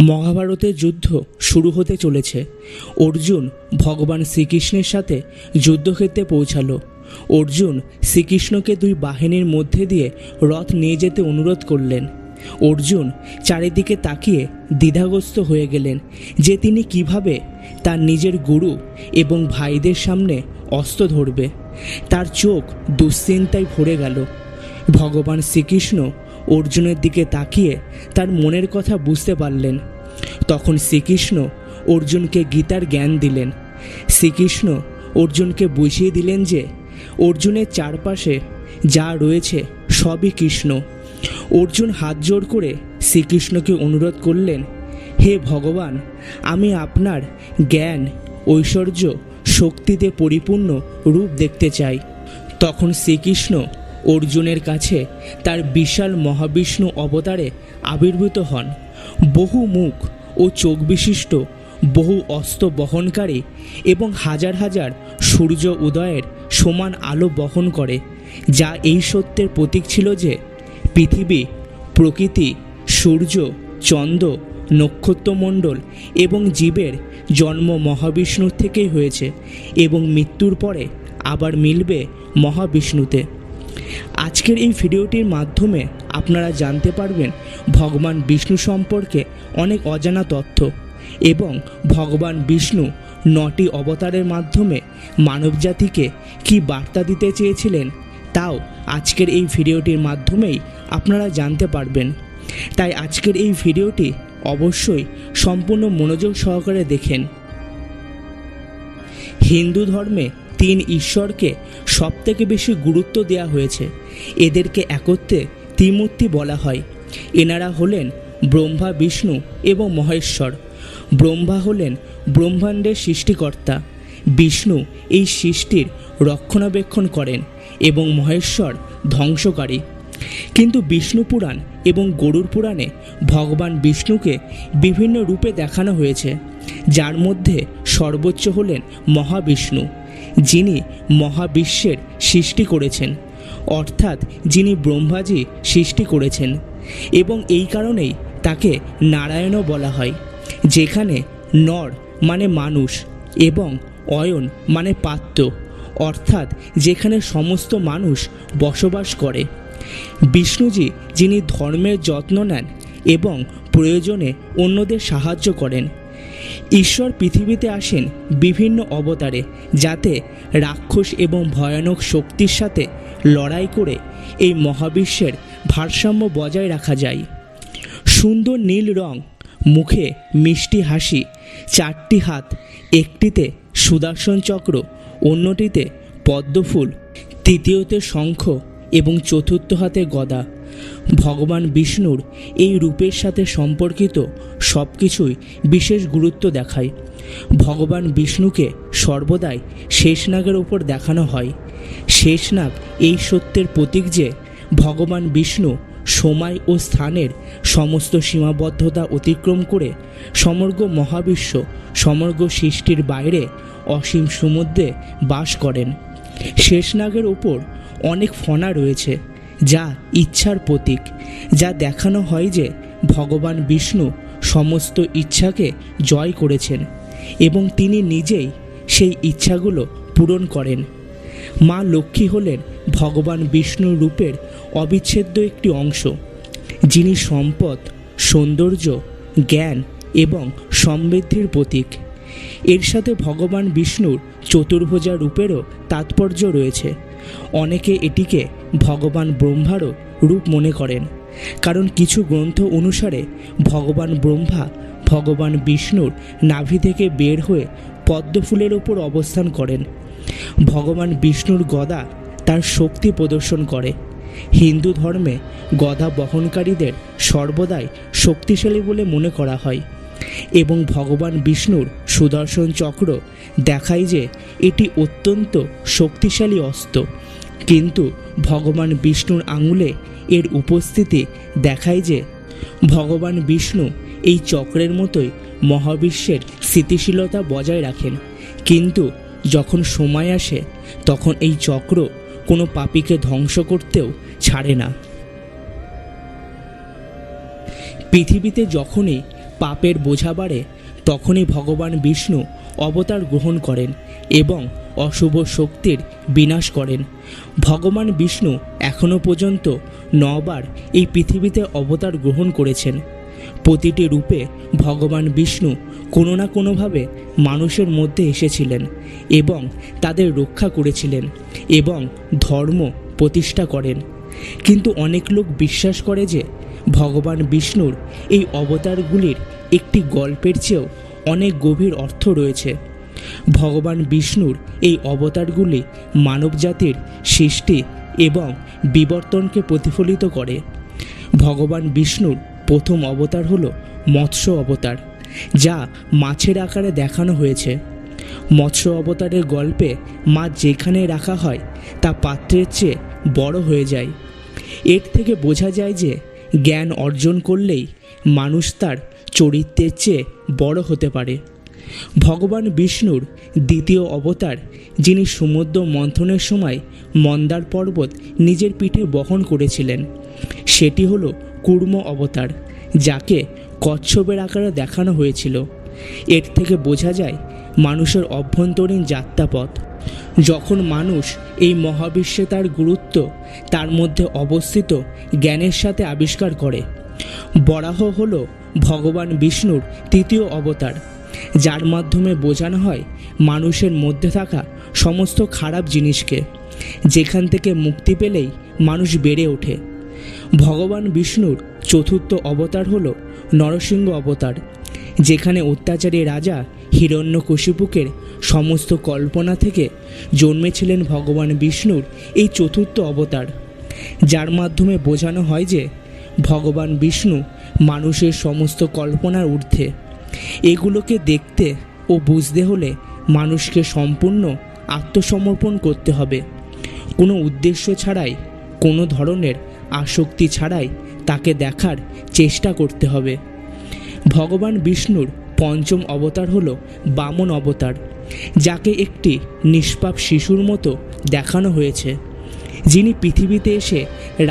মহাভারতের যুদ্ধ শুরু হতে চলেছে। অর্জুন ভগবান শ্রীকৃষ্ণের সাথে যুদ্ধক্ষেত্রে পৌঁছালো। অর্জুন শ্রীকৃষ্ণকে দুই বাহিনীর মধ্যে দিয়ে রথ নিয়ে যেতে অনুরোধ করলেন। অর্জুন চারিদিকে তাকিয়ে দ্বিধাগ্রস্ত হয়ে গেলেন যে তিনি কীভাবে তার নিজের গুরু এবং ভাইদের সামনে অস্ত্র ধরবে। তার চোখ দুশ্চিন্তায় ভরে গেল। ভগবান শ্রীকৃষ্ণ অর্জুনের দিকে তাকিয়ে তার মনের কথা বুঝতে পারলেন। তখন শ্রীকৃষ্ণ অর্জুনকে গীতার জ্ঞান দিলেন। শ্রীকৃষ্ণ অর্জুনকে বুঝিয়ে দিলেন যে, অর্জুনের চারপাশে যা রয়েছে সবই কৃষ্ণ। অর্জুন হাত জোড় করে শ্রীকৃষ্ণকে অনুরোধ করলেন, হে ভগবান, আমি আপনার জ্ঞান, ঐশ্বর্য, শক্তিতে পরিপূর্ণ রূপ দেখতে চাই। তখন শ্রীকৃষ্ণ অর্জুনের কাছে তার বিশাল মহাবিষ্ণু অবতারে আবির্ভূত হন। বহু মুখ ও চোখ বিশিষ্ট, বহু অস্ত্র বহনকারী এবং হাজার হাজার সূর্য উদয়ের সমান আলো বহন করে, যা এই সত্যের প্রতীক ছিল যে পৃথিবী, প্রকৃতি, সূর্য, চন্দ্র, নক্ষত্রমণ্ডল এবং জীবের জন্ম মহাবিষ্ণুর থেকেই হয়েছে এবং মৃত্যুর পরে আবার মিলবে মহাবিষ্ণুতে। আজকের এই ভিডিওটির মাধ্যমে আপনারা জানতে পারবেন ভগবান বিষ্ণু সম্পর্কে অনেক অজানা তথ্য এবং ভগবান বিষ্ণু নটি অবতারের মাধ্যমে মানবজাতিকে কি বার্তা দিতে চেয়েছিলেন তাও আজকের এই ভিডিওটির মাধ্যমেই আপনারা জানতে পারবেন। তাই আজকের এই ভিডিওটি অবশ্যই সম্পূর্ণ মনোযোগ সহকারে দেখেন। হিন্দু ধর্মে তিন ঈশ্বরকে সবথেকে বেশি গুরুত্ব দেওয়া হয়েছে। এদেরকে একত্রে ত্রিমূর্তি বলা হয়। এনারা হলেন ব্রহ্মা, বিষ্ণু এবং মহেশ্বর। ব্রহ্মা হলেন ব্রহ্মাণ্ডের সৃষ্টিকর্তা। বিষ্ণু এই সৃষ্টির রক্ষণাবেক্ষণ করেন এবং মহেশ্বর ধ্বংসকারী। কিন্তু বিষ্ণু পুরাণ এবং গরুর পুরাণে ভগবান বিষ্ণুকে বিভিন্ন রূপে দেখানো হয়েছে, যার মধ্যে সর্বোচ্চ হলেন মহাবিষ্ণু। যিনি মহাবিশ্বের সৃষ্টি করেছেন, অর্থাৎ যিনি ব্রহ্মাজি সৃষ্টি করেছেন। এবং এই কারণেই তাকে নারায়ণও বলা হয়, যেখানে নর মানে মানুষ এবং অয়ন মানে পাত্র, অর্থাৎ যেখানে সমস্ত মানুষ বসবাস করে। বিষ্ণুজি যিনি ধর্মের যত্ন নেন এবং প্রয়োজনে অন্যদের সাহায্য করেন ঈশ্বর পৃথিবীতে আসেন বিভিন্ন অবতারে যাতে রাক্ষস এবং ভয়ানক শক্তির সাথে লড়াই করে এই মহাবিশ্বের ভারসাম্য বজায় রাখা যায়। সুন্দর নীল রং, মুখে মিষ্টি হাসি, চারটি হাত, একটিতে সুদর্শন চক্র, অন্যটিতে পদ্মফুল, তৃতীয়তে শঙ্খ এবং চতুর্থ হাতে গদা। ভগবান বিষ্ণুর এই রূপের সাথে সম্পর্কিত সব কিছুই বিশেষ গুরুত্ব দেখায়। ভগবান বিষ্ণুকে সর্বদাই শেষনাগের ওপর দেখানো হয়। শেষনাগ এই সত্যের প্রতীক যে, ভগবান বিষ্ণু সময় ও স্থানের সমস্ত সীমাবদ্ধতা অতিক্রম করে সমগ্র মহাবিশ্ব, সমগ্র সৃষ্টির বাইরে অসীম সমুদ্রে বাস করেন। শেষনাগের ওপর অনেক ফনা রয়েছে। যা ইচ্ছার প্রতীক, যা দেখানো হয় যে ভগবান বিষ্ণু সমস্ত ইচ্ছাকে জয় করেছেন এবং তিনি নিজেই সেই ইচ্ছাগুলো পূরণ করেন। মা লক্ষ্মী হলেন ভগবান বিষ্ণুর রূপের অবিচ্ছেদ্য একটি অংশ, যিনি সম্পদ, সৌন্দর্য, জ্ঞান এবং সমৃদ্ধির প্রতীক। এর সাথে ভগবান বিষ্ণুর চতুর্ভুজা রূপেরও তাৎপর্য রয়েছে। অনেকে এটিকে ভগবান ব্রহ্মারও রূপ মনে করেন। কারণ কিছু গ্রন্থ অনুসারে ভগবান ব্রহ্মা, ভগবান বিষ্ণুর নাভি থেকে বের হয়ে পদ্মফুলের ওপর অবস্থান করেন। ভগবান বিষ্ণুর গদা তার শক্তি প্রদর্শন করে। হিন্দু ধর্মে গদা বহনকারীদের সর্বদাই শক্তিশালী বলে মনে করা হয়। এবং ভগবান বিষ্ণুর সুদর্শন চক্র দেখায় যে এটি অত্যন্ত শক্তিশালী অস্ত্র। কিন্তু ভগবান বিষ্ণুর আঙুলে এর উপস্থিতি দেখায় যে ভগবান বিষ্ণু এই চক্রের মতোই মহাবিশ্বের স্থিতিশীলতা বজায় রাখেন। কিন্তু যখন সময় আসে, তখন এই চক্র কোনো পাপীকে ধ্বংস করতেও ছাড়ে না। পৃথিবীতে যখনই পাপের বোঝা বাড়ে, তখনই ভগবান বিষ্ণু অবতার গ্রহণ করেন এবং অশুভ শক্তির বিনাশ করেন। ভগবান বিষ্ণু এখনও পর্যন্ত নবার এই পৃথিবীতে অবতার গ্রহণ করেছেন। প্রতিটি রূপে ভগবান বিষ্ণু কোনো না কোনোভাবে মানুষের মধ্যে এসেছিলেন এবং তাদের রক্ষা করেছিলেন এবং ধর্ম প্রতিষ্ঠা করেন। কিন্তু অনেক লোক বিশ্বাস করে যে ভগবান বিষ্ণুর এই অবতারগুলির একটি গল্পের চেয়েও অনেক গভীর অর্থ রয়েছে। ভগবান বিষ্ণুর এই অবতারগুলি মানবজাতির সৃষ্টি এবং বিবর্তনকে প্রতিফলিত করে। ভগবান বিষ্ণুর প্রথম অবতার হল মৎস্য অবতার, যা মাছের আকারে দেখানো হয়েছে। মৎস্য অবতারের গল্পে মাছ যেখানে রাখা হয়, তা পাত্রের চেয়ে বড় হয়ে যায়। এর থেকে বোঝা যায় যে জ্ঞান অর্জন করলেই মানুষ তার চরিত্রের চেয়ে বড় হতে পারে। ভগবান বিষ্ণুর দ্বিতীয় অবতার, যিনি সমুদ্র মন্থনের সময় মন্দার পর্বত নিজের পিঠে বহন করেছিলেন, সেটি হলো কুর্ম অবতার, যাকে কচ্ছপের আকারে দেখানো হয়েছিল। এর থেকে বোঝা যায় মানুষের অভ্যন্তরীণ যাত্রাপথ। যখন মানুষ এই মহাবিশ্বে তার গুরুত্ব, তার মধ্যে অবস্থিত জ্ঞানের সাথে আবিষ্কার করে, বরাহ হল ভগবান বিষ্ণুর তৃতীয় অবতার, যার মাধ্যমে বোঝানো হয় মানুষের মধ্যে থাকা সমস্ত খারাপ জিনিসকে, যেখান থেকে মুক্তি পেলেই মানুষ বেড়ে ওঠে। ভগবান বিষ্ণুর চতুর্থ অবতার হল নরসিংহ অবতার, যেখানে অত্যাচারী রাজা হিরণ্যকশিপুকের সমস্ত কল্পনা থেকে জন্মেছিলেন ভগবান বিষ্ণুর এই চতুর্থ অবতার, যার মাধ্যমে বোঝানো হয় যে ভগবান বিষ্ণু মানুষের সমস্ত কল্পনার ঊর্ধ্বে। এগুলোকে দেখতে ও বুঝতে হলে মানুষকে সম্পূর্ণ আত্মসমর্পণ করতে হবে। কোনো উদ্দেশ্য ছাড়াই, কোনো ধরনের আসক্তি ছাড়াই তাকে দেখার চেষ্টা করতে হবে। ভগবান বিষ্ণুর পঞ্চম অবতার হল বামন অবতার, যাকে একটি নিষ্পাপ শিশুর মতো দেখানো হয়েছে, যিনি পৃথিবীতে এসে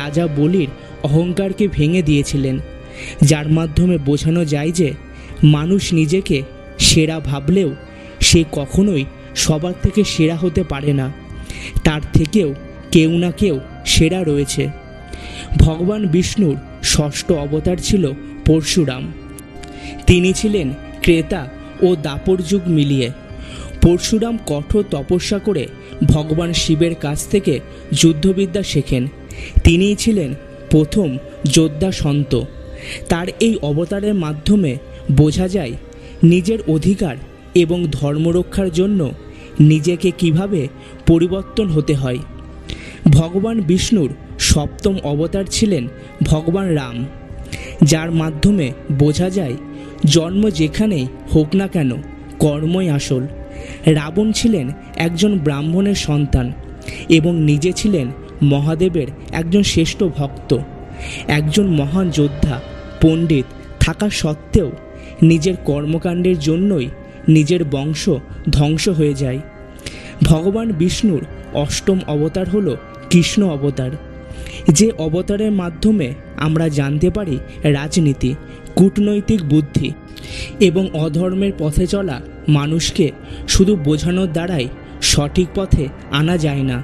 রাজা বলির অহংকারকে ভেঙে দিয়েছিলেন, যার মাধ্যমে বোঝানো যায় যে মানুষ নিজেকে সেরা ভাবলেও সে কখনোই সবার থেকে সেরা হতে পারে না, তার থেকেও কেউ না কেউ সেরা রয়েছে। ভগবান বিষ্ণুর ষষ্ঠ অবতার ছিল পরশুরাম, তিনি ছিলেন ক্রেতা ও দাপর যুগ মিলিয়ে। পরশুরাম কঠোর তপস্যা করে ভগবান শিবের কাছ থেকে যুদ্ধবিদ্যা শেখেন। তিনিই ছিলেন প্রথম যোদ্ধা সন্ত। তার এই অবতারের মাধ্যমে বোঝা যায় নিজের অধিকার এবং ধর্মরক্ষার জন্য নিজেকে কীভাবে পরিবর্তন হতে হয়। ভগবান বিষ্ণুর সপ্তম অবতার ছিলেন ভগবান রাম। যার মাধ্যমে বোঝা যায় জন্ম যেখানেই হোক না কেন কর্মই আসল। রাবণ ছিলেন একজন ব্রাহ্মণের সন্তান এবং নিজে ছিলেন মহাদেবের একজন শ্রেষ্ঠ ভক্ত। একজন মহান যোদ্ধা, পণ্ডিত থাকা সত্ত্বেও নিজের কর্মকাণ্ডের জন্যই নিজের বংশ ধ্বংস হয়ে যায়। ভগবান বিষ্ণুর অষ্টম অবতার হল কৃষ্ণ অবতার। যে অবতারের মাধ্যমে আমরা জানতে পারি রাজনীতি, কূটনৈতিক বুদ্ধি এবং অধর্মের পথে চলা মানুষকে শুধু বোঝানোর দ্বারাই সঠিক পথে আনা যায় না।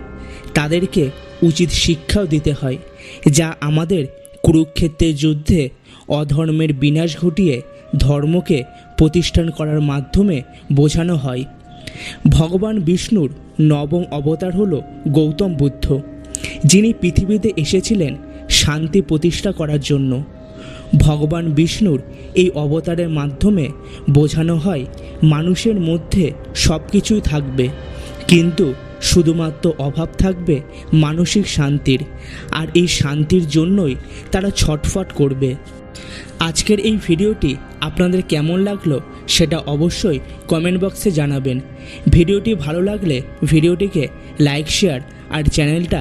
তাদেরকে উচিত শিক্ষাও দিতে হয়, যা আমাদের কুরুক্ষেত্রের যুদ্ধে অধর্মের বিনাশ ঘটিয়ে ধর্মকে প্রতিষ্ঠান করার মাধ্যমে বোঝানো হয়। ভগবান বিষ্ণুর নবম অবতার হল গৌতম বুদ্ধ। যিনি পৃথিবীতে এসেছিলেন, শান্তি প্রতিষ্ঠা করার জন্য। ভগবান বিষ্ণুর এই অবতারের মাধ্যমে বোঝানো হয়, মানুষের মধ্যে সব কিছুই থাকবে। কিন্তু শুধুমাত্র অভাব থাকবে মানসিক শান্তির, আর এই শান্তির জন্যই তারা ছটফট করবে। আজকের এই ভিডিওটি আপনাদের কেমন লাগল সেটা অবশ্যই কমেন্ট বক্সে জানাবেন। ভিডিওটি ভালো লাগলে ভিডিওটিকে লাইক, শেয়ার আর চ্যানেলটা